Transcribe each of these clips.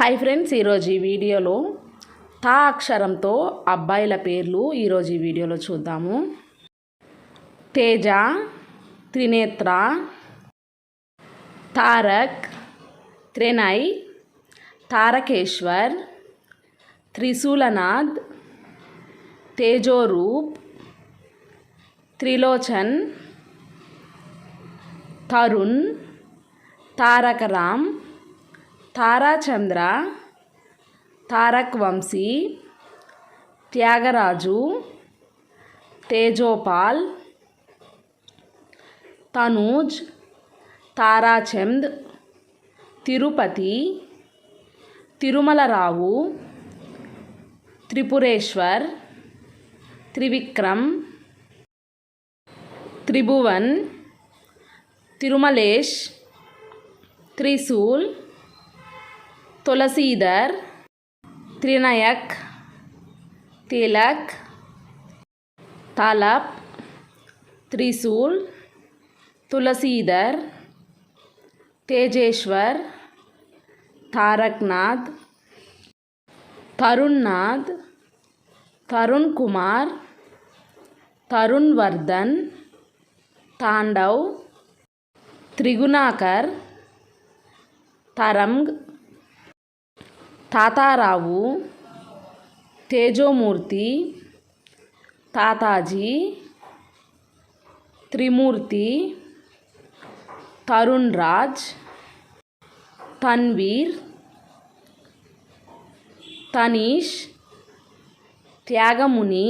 Hi friends ఈరోజు ఈ వీడియోలో తా అక్షరంతో అబ్బాయిల పేర్లు ఈరోజు ఈ వీడియోలో చూద్దాము. తేజ త్రినేత్ర తారక్ త్రినయ్ తారకేశ్వర్ త్రిశూలనాథ్ తేజోరూప్ త్రిలోచన్ తరుణ్ తారకరామ్ తారాచంద్ర తారక్ వంశీ త్యాగరాజు తేజోపాల్ తనూజ్ తారాచంద్ తిరుపతి తిరుమలరావు త్రిపురేశ్వర్ త్రివిక్రమ్ త్రిభువన్ తిరుమలేష్ త్రిశూల్ துளசீதர் திரிநயக் திலக் தாலப் திரிசூல் துளசீதர் தேஜேஸ்வர் தாரக்நாத் தருண்நாத் தருண்குமார் தருண்வர்தன் தாண்டவ் திரிகுணாகர் தரங் తాతారావు తేజోమూర్తి తాతాజీ త్రిమూర్తి తరుణ్ రాజ్ తన్వీర్ తనీష్ త్యాగముని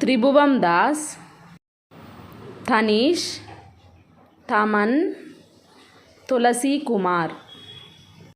త్రిభువం దాస్ తనీష్ తమన్ తులసి కుమార్